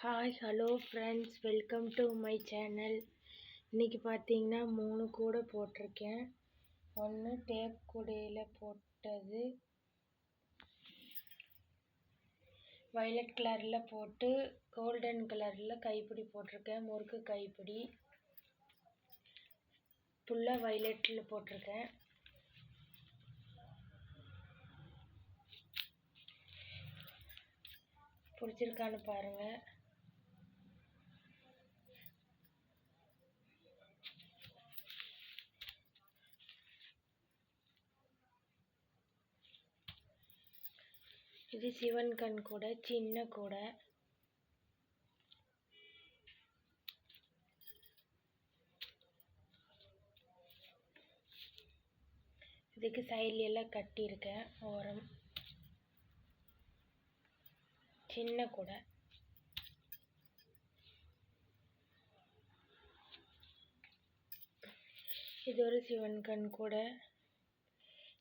Hi hello friends welcome to my channel இன்றைக்கி பார்த்தீங்கன்னா மூணு கூடை போட்டிருக்கேன். ஒன்று டேப் கூடையில் போட்டது. வயலட் கலரில் போட்டு கோல்டன் கலரில் கைப்பிடி போட்டிருக்கேன். முறுக்கு கைப்பிடி. ஃபுல்லாக வயலட்டில் போட்டிருக்கேன். பிடிச்சிருக்கான்னு பாருங்கள் இது சிவன் கண் கூட சின்ன கூடை. இதுக்கு சைட்ல கட்டியிருக்கேன் ஓரம். சின்ன கூடை. இது ஒரு சிவன் கண் கூட.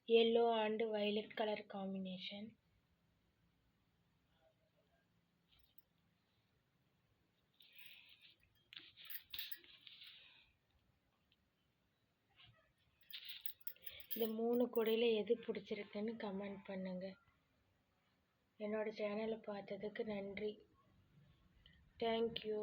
Yellow and violet colour combination இந்த மூணு கொடியில் எது பிடிச்சிருக்குன்னு கமெண்ட் பண்ணுங்கள் என்னோடய சேனலை பார்த்ததுக்கு நன்றி. தேங்க்யூ